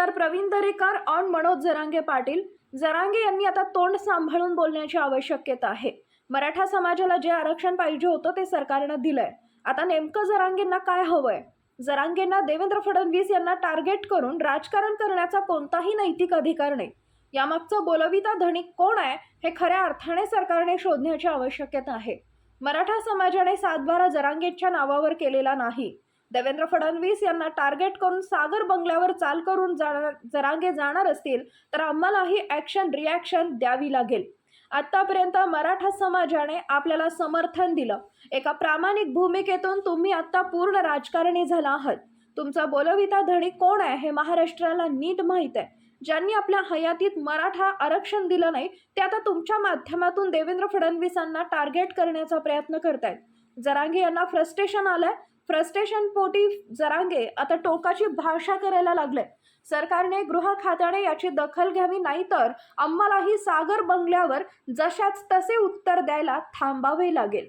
Pravin Darekar on Manoj Jarange Patil. Jarange यांनी आता तोंड सांभाळून बोलण्याची आवश्यकता आहे. मराठा समाजाला जे आरक्षण पाहिजे होतं ते सरकारनं दिलंय. आता नेमकं जरांगेंना काय हवंय? जरांगेंना देवेंद्र फडणवीस यांना टार्गेट करून राजकारण करण्याचा कोणताही नैतिक अधिकार नाही. यामागचं बोलविता धनिक कोण आहे हे खऱ्या अर्थाने सरकारने शोधण्याची आवश्यकता आहे. मराठा समाजाने सातबारा जरांगेच्या नावावर केलेला नाही. देवेंद्र फडणवीस यांना टार्गेट करून सागर बंगल्यावर चाल करून जाणार जरांगे जाणार असतील तर आम्हालाही ॲक्शन रिॲक्शन द्यावी लागेल. आतापर्यंत मराठा समाजाने आपल्याला समर्थन दिलं. एका प्रामाणिक भूमिकेतून तुम्ही आत्ता पूर्ण राजकारणी झाला आहात. तुमचा बोलविता धणी कोण आहे हे महाराष्ट्राला नीट माहीत आहे. ज्यांनी आपल्या हयातीत मराठा आरक्षण दिलं नाही ते आता तुमच्या माध्यमातून देवेंद्र फडणवीसांना टार्गेट करण्याचा प्रयत्न करतायत. जरांगे यांना फ्रस्ट्रेशन आलंय फ्रस्ट्रेशन पोटी जरांगे आता टोकाची भाषा करायला लागले. सरकारने गृह खात्याने याची दखल घ्यावी नाहीतर आम्हालाही सागर बंगल्यावर जशाच तसे उत्तर द्यायला थांबावे लागेल.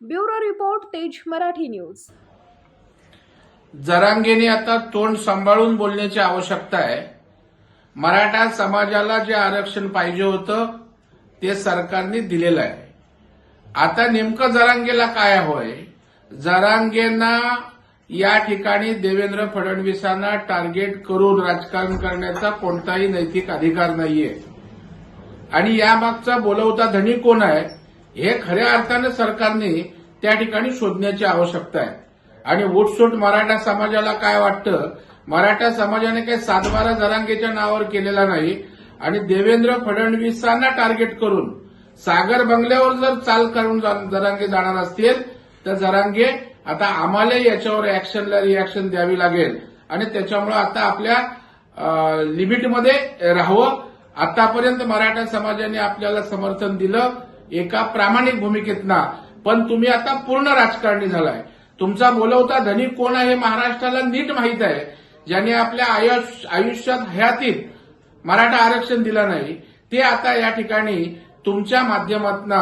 ब्युरो रिपोर्ट तेज मराठी न्यूज. जरांगेने आता तोंड सांभाळून बोलण्याची आवश्यकता आहे. मराठा समाजाला जे आरक्षण पाहिजे होतं ते सरकारने दिलेलं आहे. आता नेमकं जरांगेला काय हवंय? जरांगेंना या ठिकाणी देवेंद्र फडणवीसांना टार्गेट करून राजकारण करण्याचा कोणताही नैतिक अधिकार नाहीये. आणि यामागचा बोलवता धनी कोण आहे हे खऱ्या अर्थानं सरकारने त्या ठिकाणी शोधण्याची आवश्यकता आहे. आणि उठसूट मराठा समाजाला काय वाटतं? मराठा समाजाने काही सातबारा जरांगेच्या नावावर केलेला नाही. आणि देवेंद्र फडणवीसांना टार्गेट करून सागर बंगल्यावर जर चाल करून जरांगे जाणार असतील तर जरांगे आता आम्हाला याच्यावर ऍक्शनला रिॲक्शन द्यावी लागेल. आणि त्याच्यामुळे आता आपल्या लिमिटमध्ये राहावं. आतापर्यंत मराठा समाजाने आपल्याला समर्थन दिलं एका प्रामाणिक भूमिकेतना. पण तुम्ही आता पूर्ण राजकारणी झालाय. तुमचा बोलवता धनी कोण आहे हे महाराष्ट्राला नीट माहीत आहे. ज्याने आपल्या आयुष्यात हयातीत मराठा आरक्षण दिलं नाही. ते आता या ठिकाणी तुमच्या माध्यमातून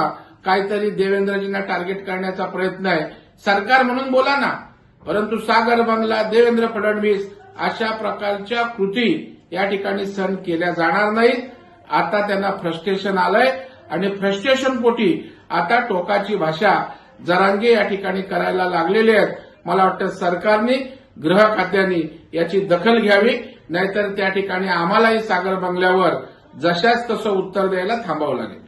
काहीतरी देवेंद्रजींना टार्गेट करण्याचा प्रयत्न आहे. सरकार म्हणून बोला ना. परंतु सागर बंगला देवेंद्र फडणवीस अशा प्रकारच्या कृती या ठिकाणी सहन केल्या जाणार नाहीत. आता त्यांना फ्रस्ट्रेशन आलंय. आणि फ्रस्ट्रेशन पोटी आता टोकाची भाषा जरांगे या ठिकाणी करायला लागलेले आहेत. मला वाटतं सरकारने गृह खात्याने याची दखल घ्यावी. नाहीतर त्या ठिकाणी आम्हालाही सागर बंगल्यावर जशाच तसं उत्तर द्यायला थांबावं लागेल.